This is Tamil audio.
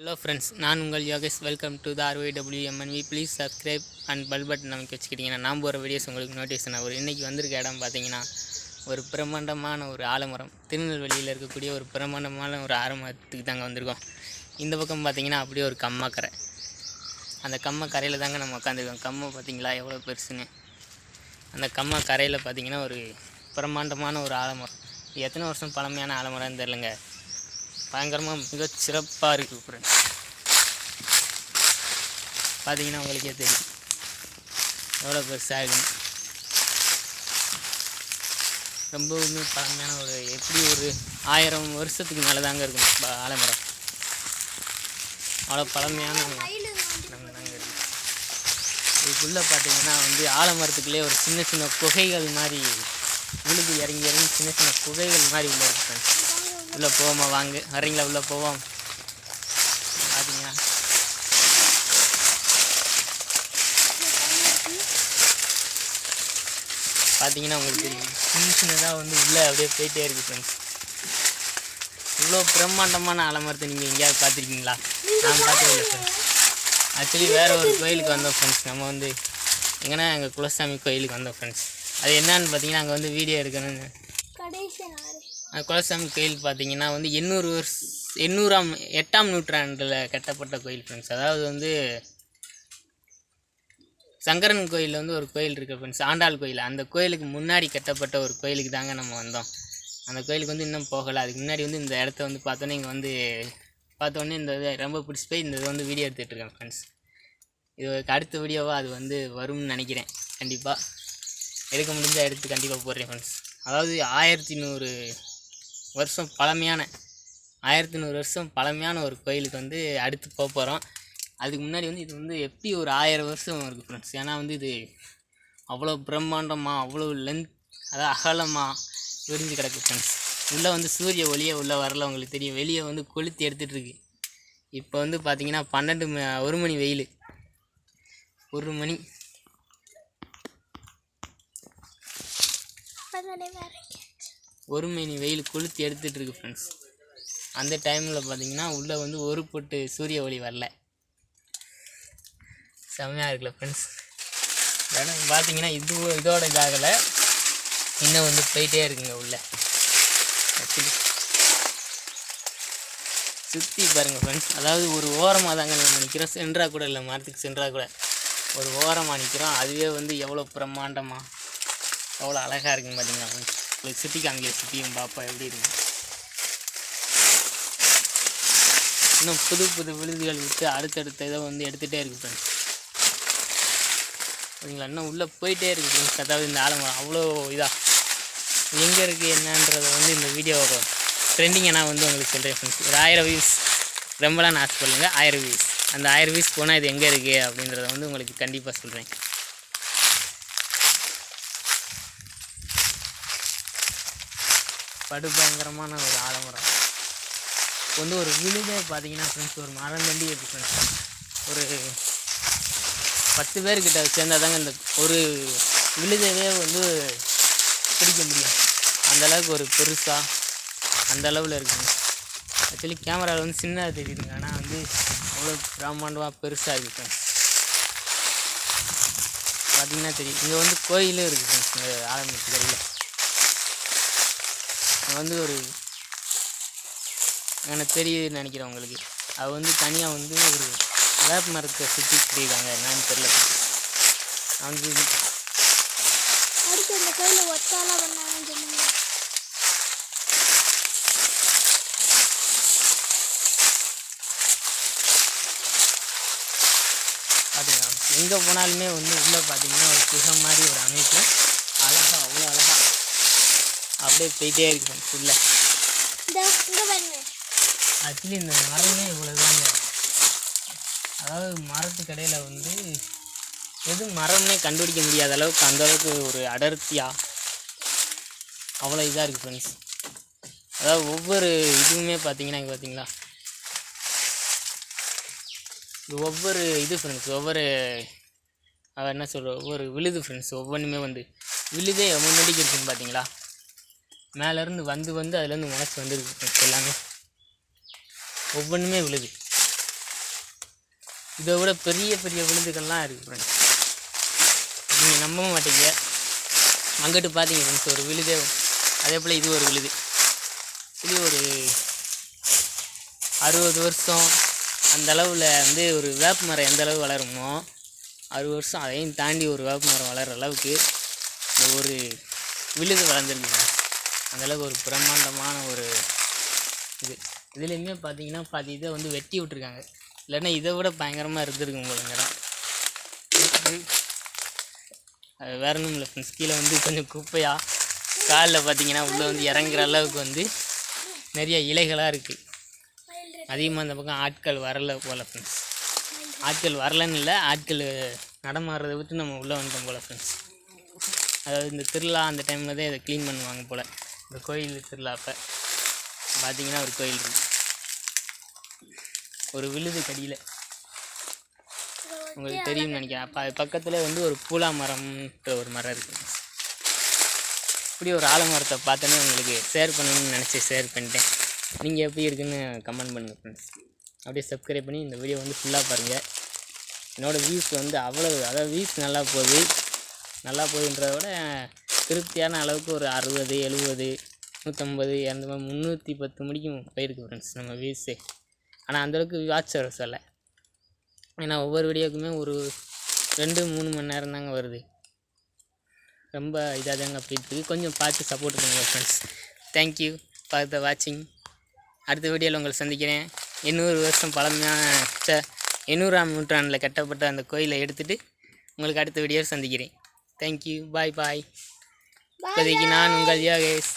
ஹலோ ஃப்ரெண்ட்ஸ் நான் உங்கள் Yogesh. Welcome to the R Y W M N V please subscribe and bell button அமைக்க வச்சுக்கிட்டிங்கன்னா நான் போகிற வீடியோஸ் உங்களுக்கு நோட்டிஃபிகேஷன் ஆகும். இன்றைக்கி வந்திருக்க இடம் பார்த்தீங்கன்னா ஒரு பிரம்மாண்டமான ஒரு ஆலமரம். திருநெல்வேலியில் இருக்கக்கூடிய ஒரு பிரம்மாண்டமான ஒரு ஆலமரத்துக்கு தாங்க வந்திருக்கோம். இந்த பக்கம் பார்த்தீங்கன்னா அப்படியே ஒரு கம்மாக்கரை. அந்த கம்மா கரையில் தாங்க நம்ம உட்காந்துருக்கோம் கம்மை பார்த்திங்களா எவ்வளோ பெருசுன்னு. அந்த கம்மா கரையில் பார்த்தீங்கன்னா ஒரு பிரம்மாண்டமான ஒரு ஆலமரம். எத்தனை வருஷம் பழமையான ஆலமரம்னு தெரிலங்க பயங்கரமாக மிக சிறப்பாக இருக்குது ஃப்ரெண்ட்ஸ் பார்த்தீங்கன்னா உங்களுக்கே தெரியும். எவ்வளோ பெருசாக இருக்குன்னு. ரொம்பவுமே பழமையான ஒரு எப்படி ஒரு ஆயிரம் வருஷத்துக்கு மேலே தாங்க இருக்கும் ஆலமரம். அவ்வளோ பழமையான நம்ம தாங்க இருக்கு இதுக்குள்ளே பார்த்தீங்கன்னா வந்து ஆலமரத்துக்குள்ளே ஒரு சின்ன சின்ன குகைகள் மாதிரி விழுது இறங்கி இறங்கி சின்ன சின்ன குகைகள் மாதிரி உள்ள இருக்கு உள்ளே போவோமா வாங்க. வரீங்களா உள்ளே போவோம். பார்த்தீங்கன்னா பார்த்தீங்கன்னா உங்களுக்கு தெரியும். சின்ன சின்னதாக வந்து உள்ளே அப்படியே போயிட்டே இருக்குது ஃப்ரெண்ட்ஸ் இவ்வளோ பிரம்மாண்டமான அலமரத்தை நீங்கள் எங்கேயாவது பார்த்துருக்கீங்களா? நான் பார்த்தது ஃப்ரெண்ட்ஸ் ஆக்சுவலி வேறு ஒரு கோயிலுக்கு வந்தோம் ஃப்ரெண்ட்ஸ் நம்ம வந்து எங்கன்னா எங்கள் குலசாமி கோயிலுக்கு வந்தோம் ஃப்ரெண்ட்ஸ் அது என்னன்னு பார்த்தீங்கன்னா அங்கே வந்து வீடியோ எடுக்கணும்னு. குலசாமி கோயில் பார்த்தீங்கன்னா வந்து எண்ணூறு வருஷ எண்ணூறாம் எட்டாம் நூற்றாண்டில் கட்டப்பட்ட கோயில் ஃப்ரெண்ட்ஸ் அதாவது வந்து சங்கரன் கோயிலில் வந்து ஒரு கோயில் இருக்குது ஃப்ரெண்ட்ஸ் ஆண்டாள் கோயில். அந்த கோயிலுக்கு முன்னாடி கட்டப்பட்ட ஒரு கோயிலுக்கு தாங்க நம்ம வந்தோம். அந்த கோயிலுக்கு வந்து இன்னும் போகலை. அதுக்கு முன்னாடி வந்து இந்த இடத்த வந்து பார்த்தோன்னே இங்கே வந்து பார்த்தோன்னே இந்த இது ரொம்ப பிடிச்சி போய் இந்த இதை வந்து வீடியோ எடுத்துகிட்ருக்கேன் ஃப்ரெண்ட்ஸ் இதுக்கு அடுத்த வீடியோவாக அது வந்து வரும்னு நினைக்கிறேன். கண்டிப்பாக எடுக்க முடிஞ்சால் எடுத்து கண்டிப்பாக போடுறேன் ஃப்ரெண்ட்ஸ் அதாவது ஆயிரத்தி நூறு வருஷம் பழமையான ஆயிரத்தி நூறு வருஷம் பழமையான ஒரு கோயிலுக்கு வந்து அடுத்து போக போகிறோம் அதுக்கு முன்னாடி வந்து இது வந்து எப்படி ஒரு ஆயிரம் வருஷம் இருக்குது ஃப்ரெண்ட்ஸ் ஏன்னா வந்து இது அவ்வளோ பிரம்மாண்டமாக அவ்வளோ லென்த் அதாவது அகலமாக விரிஞ்சு கிடக்கு ஃப்ரெண்ட்ஸ் உள்ளே வந்து சூரிய ஒளியே உள்ளே வரல உங்களுக்கு தெரியும். வெளியே வந்து கொளுத்தி எடுத்துகிட்ருக்கு இப்போ வந்து பார்த்தீங்கன்னா பன்னெண்டு ம- ஒரு மணி வெயில். ஒரு மணி. ஒரு மணி வெயில் கொளுத்தி எடுத்துகிட்டு இருக்கு ஃப்ரெண்ட்ஸ் அந்த டைமில் பார்த்தீங்கன்னா உள்ளே வந்து ஒரு பொட்டு சூரிய ஒளி வரல. செம்மையாக இருக்குல்ல ஃப்ரெண்ட்ஸ் இடம் பார்த்தீங்கன்னா இது இதோட இதாகலை. இன்னும் வந்து போயிட்டே இருக்குங்க உள்ள. சுற்றி பாருங்கள் ஃப்ரெண்ட்ஸ் அதாவது ஒரு ஓரமாக தாங்க நம்ம நிற்கிறோம் சென்றா கூட இல்லை மரத்துக்கு சென்றால் கூட. ஒரு ஓரமாக நிற்கிறோம் அதுவே வந்து எவ்வளோ பிரம்மாண்டமாக எவ்வளோ அழகாக இருக்குன்னு பார்த்தீங்கன்னா ஃப்ரெண்ட்ஸ் உங்களுக்கு சுற்றி காமிக்க சுற்றியும் பாப்பா எப்படி இருக்கு இன்னும் புது புது விழுதுகள் விட்டு அடுத்தடுத்த இதை வந்து எடுத்துகிட்டே இருக்கு ஃப்ரெண்ட்ஸ் சரிங்களா? இன்னும் உள்ளே போயிட்டே இருக்கு ஃப்ரெண்ட்ஸ் அதாவது இந்த ஆலமரம் அவ்வளோ இதாக எங்கே இருக்குது என்னன்றதை வந்து இந்த வீடியோ ட்ரெண்டிங்கை நான் வந்து உங்களுக்கு சொல்கிறேன் ஃப்ரெண்ட்ஸ் ஒரு ஆயிரம் வியூஸ் ரொம்பலாம் நான் ஆசைப்படுங்க ஆயிரம் வியூஸ் அந்த ஆயிரம் வியூஸ் போனால் இது எங்கே இருக்குது அப்படின்றத வந்து உங்களுக்கு கண்டிப்பாக சொல்கிறேன் படுபயங்கரமான ஒரு ஆலமரம் இப்போ வந்து ஒரு விழுதே பார்த்தீங்கன்னா ஃப்ரெண்ட்ஸ் ஒரு மரம் தண்டி இருக்குது ஃப்ரெண்ட்ஸ் ஒரு பத்து பேர்கிட்ட சேர்ந்தால் தாங்க இந்த ஒரு விழுதவே வந்து பிடிக்க முடியும். அந்த அளவுக்கு ஒரு பெருசாக அந்த அளவில் இருக்குங்க ஆக்சுவலி கேமராவில் வந்து சின்னதாக தெரியுதுங்க. ஆனால் வந்து அவ்வளோ பிரம்மாண்டமாக பெருசாக இருக்குது ஃப்ரெண்ட்ஸ் பார்த்தீங்கன்னா தெரியும். இங்கே வந்து கோயிலும் இருக்குது ஃப்ரெண்ட்ஸ் இந்த வந்து ஒரு எனக்கு தெரியுதுன்னு நினைக்கிறேன் உங்களுக்கு. அது வந்து தனியாக வந்து ஒரு வேப்ப மரத்தை சுற்றி கட்டியிருக்காங்க என்னன்னு தெரியல. வந்து அடுத்து இந்த கோயில ஒத்தாலா பண்ணாங்கன்னு சொன்னீங்க. பார்த்துக்கலாம் எங்கே போனாலுமே வந்து உள்ளே பார்த்தீங்கன்னா ஒரு குகை மாதிரி ஒரு அமைப்பு. அழகாக அப்படியே போயிட்டே இருக்கு பாருங்க. ஆக்சுவலி இந்த மரமே இவ்வளோதாங்க அதாவது மரத்துக்கடையில் வந்து எது மரம்னே கண்டுபிடிக்க முடியாத அளவுக்கு அந்த அளவுக்கு ஒரு அடர்த்தியாக அவ்வளோ இதாக இருக்குது ஃப்ரெண்ட்ஸ் அதாவது ஒவ்வொரு இதுவுமே பார்த்தீங்கன்னா இங்கே பார்த்தீங்களா இது ஒவ்வொரு இது ஃப்ரெண்ட்ஸ் ஒவ்வொரு அவ என்ன சொல்கிற ஒவ்வொரு விழுது ஃப்ரெண்ட்ஸ் ஒவ்வொன்றுமே வந்து விழுதே எவ்வளோ நடிக்கு இருக்குன்னு பார்த்தீங்களா மேலேருந்து வந்து வந்து அதுலேருந்து முளைச்சி வந்துருக்கு எல்லாமே ஒவ்வொன்றுமே விழுது. இதை விட பெரிய பெரிய விழுதுகள்லாம் இருக்குது ஃப்ரெண்ட்ஸ் நீங்கள் நம்ப மாட்டீங்க. அங்கிட்டு பார்த்தீங்க ஃப்ரெண்ட்ஸ் ஒரு விழுதே அதே போல் இது ஒரு விழுது. இது ஒரு அறுபது வருஷம் அந்த அளவில் வந்து ஒரு வேப்ப மரம் எந்த அளவு வளருமோ அறுபது வருஷம் அதையும் தாண்டி ஒரு வேப்ப மரம் வளர்கிற அளவுக்கு இந்த ஒரு விழுது வளர்ந்துருக்குங்க அந்தளவுக்கு ஒரு பிரம்மாண்டமான ஒரு இது. இதுலேயுமே பார்த்தீங்கன்னா பாதி இதை வந்து வெட்டி விட்ருக்காங்க இல்லைன்னா இதை விட பயங்கரமாக இருந்திருக்கும் போல அது வேற ஒன்றும் இல்லை ஃப்ரெண்ட்ஸ் கீழே வந்து கொஞ்சம் குப்பையாக காலில் பார்த்தீங்கன்னா உள்ளே வந்து இறங்குற அளவுக்கு வந்து நிறைய இலைகளாக இருக்குது அதிகமாக அந்த பக்கம் ஆட்கள் வரல போல் ஃப்ரெண்ட்ஸ் ஆட்கள் வரலன்னு இல்லை ஆட்கள் நடமாடுறதை விட்டு நம்ம உள்ளே வந்துட்டோம் போல் ஃப்ரெண்ட்ஸ் அதாவது இந்த திருவிழா அந்த டைமில் தான் இதை க்ளீன் பண்ணுவாங்க போல். இந்த கோயில் திருவிழா அப்போ பார்த்தீங்கன்னா ஒரு கோயில் இருக்கு. ஒரு விழுது கடியில். உங்களுக்கு தெரியும்னு நினைக்கிறேன். அப்போ அது பக்கத்தில் வந்து ஒரு பூலா மரம்ன்ற ஒரு மரம் இருக்குது இப்படி ஒரு ஆலமரத்தை பார்த்தோன்னே உங்களுக்கு ஷேர் பண்ணணும்னு நினச்சி ஷேர் பண்ணிட்டேன். நீங்கள் எப்படி இருக்குன்னு கமெண்ட் பண்ணுங்கள் ஃப்ரெண்ட்ஸ் அப்படியே சப்ஸ்கிரைப் பண்ணி இந்த வீடியோ வந்து ஃபுல்லாக பாருங்கள் என்னோடய வியூஸ் வந்து அவ்வளோ அதாவது வியூஸ் நல்லா போகுது. நல்லா போகுதுன்றத விட திருப்தியான அளவுக்கு ஒரு அறுபது எழுபது நூற்றம்பது அந்த மாதிரி முந்நூற்றி பத்து முடிக்கும் போயிருக்கு ஃப்ரெண்ட்ஸ் நம்ம வியூஸே ஆனால் அந்தளவுக்கு வாட்ச் வர சொல்ல. ஏன்னா ஒவ்வொரு வீடியோக்குமே ஒரு ரெண்டு மூணு மணி நேரம் தாங்க வருது. ரொம்ப இதாக தாங்க போயிட்டுருக்கு கொஞ்சம் பார்த்து சப்போர்ட் பண்ணுங்கள் ஃப்ரெண்ட்ஸ் தேங்க்யூ ஃபார் த வாட்சிங் அடுத்த வீடியோவில் உங்களை சந்திக்கிறேன். எண்ணூறு வருஷம் பழமையான ச எண்ணூறாம் நூற்றாண்டில் கட்டப்பட்ட அந்த கோயிலை எடுத்துகிட்டு உங்களுக்கு அடுத்த வீடியோவில் சந்திக்கிறேன். தேங்க்யூ பாய் பாய் இப்போதைக்கு நான் உங்கள் யோகேஷ்